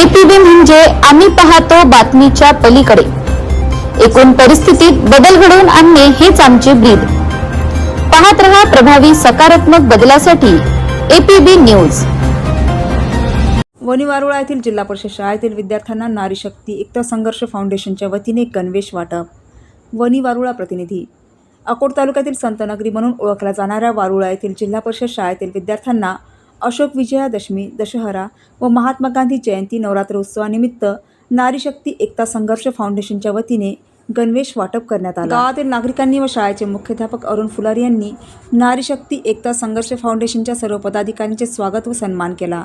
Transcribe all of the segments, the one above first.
APB म्हणजे आम्ही पाहतो बातमीच्या पलीकडे. एकूण परिस्थितीत बदल घडवून आणणे हेच आमचे ब्रीद. पाहत रहा प्रभावी सकारात्मक बदलासाठी एपीबी न्यूज. वणीवारुळा येथील जिल्हा परिषद शाळेतील विद्यार्थ्यांना नारी शक्ती एकता संघर्ष फाउंडेशनच्या वतीने गणवेश वाटप. वणीवारुळा प्रतिनिधी. अकोट तालुक्यातील संतनगरी म्हणून ओळखल्या जाणाऱ्या वारुळा येथील जिल्हा परिषद शाळेतील विद्यार्थ्यांना अशोक विजयादशमी दशहरा व महात्मा गांधी जयंती नवरात्र उत्सवानिमित्त नारी शक्ती एकता संघर्ष फाउंडेशनच्या वतीने गणवेश वाटप करण्यात आला. गावातील नागरिकांनी व शाळेचे मुख्याध्यापक अरुण फुलार यांनी नारी शक्ती एकता संघर्ष फाउंडेशनच्या सर्व पदाधिकाऱ्यांचे स्वागत व सन्मान केला.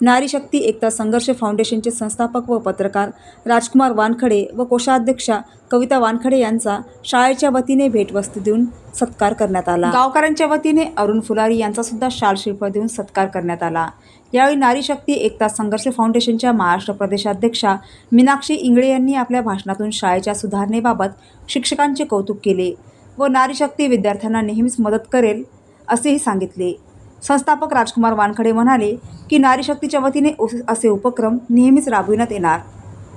नारी शक्ती एकता संघर्ष फाउंडेशनचे संस्थापक व पत्रकार राजकुमार वानखडे व कोषाध्यक्षा कविता वानखडे यांचा शाळेच्या वतीने भेटवस्तू देऊन सत्कार करण्यात आला. गावकऱ्यांच्या वतीने अरुण फुलारी यांचा सुद्धा शाल शिल्प देऊन सत्कार करण्यात आला. यावेळी नारी शक्ती एकता संघर्ष फाउंडेशनच्या महाराष्ट्र प्रदेशाध्यक्षा मीनाक्षी इंगळे यांनी आपल्या भाषणातून शाळेच्या सुधारणेबाबत शिक्षकांचे कौतुक केले व नारी शक्ती विद्यार्थ्यांना नेहमीच मदत करेल असेही सांगितले. संस्थापक राजकुमार वानखडे म्हणाले की नारी शक्तीच्या वतीने असे उपक्रम नेहमीच राबविण्यात येणार.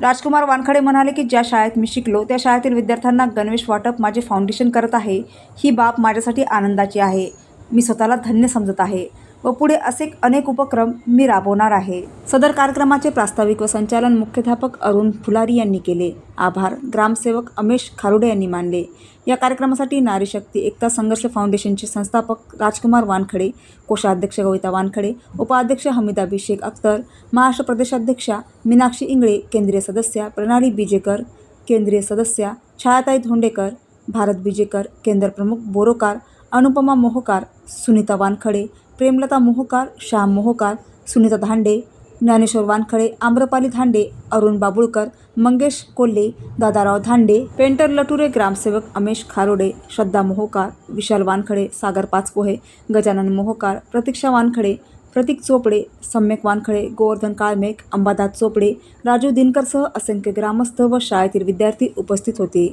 राजकुमार वानखडे म्हणाले की ज्या शाळेत मी शिकलो त्या शाळेतील विद्यार्थ्यांना गणवेश वाटप माझे फाउंडेशन करत आहे ही बाब माझ्यासाठी आनंदाची आहे. मी स्वतःला धन्य समजत आहे. व पुढे असे अनेक उपक्रम मी राबवणार आहे. सदर कार्यक्रमाचे प्रास्ताविक व संचालन मुख्याध्यापक अरुण फुलारी यांनी केले. आभार. ग्रामसेवक अमेश खारुडे यांनी मानले. या कार्यक्रमासाठी नारी शक्ती एकता संघर्ष फाउंडेशनचे संस्थापक राजकुमार वानखडे कोषाध्यक्ष कविता वानखडे उपाध्यक्ष हमीदा शेख अख्तर महाराष्ट्र प्रदेशाध्यक्षा मीनाक्षी इंगळे केंद्रीय सदस्या प्रणाली बिजेकर केंद्रीय सदस्या छायाताई धोंडेकर भारत बिजेकर केंद्रप्रमुख बोरोकार अनुपमा मोहोकार सुनीता वानखडे प्रेमलता मोहोकार श्याम मोहोकार सुनीता धांडे ज्ञानेश्वर वानखडे आम्रपाली धांडे अरुण बाबुळकर मंगेश कोल्हे दादाराव धांडे पेंटर लटुरे ग्रामसेवक अमेश खारोडे श्रद्धा मोहोकार विशाल वानखडे सागर पाचपोहे गजानन मोहोकार प्रतीक्षा वानखडे प्रतीक चोपडे सम्यक वानखडे गोवर्धन काळमेघ अंबादास चोपडे राजू दिनकरसह असंख्य ग्रामस्थ व शाळेतील विद्यार्थी उपस्थित होते.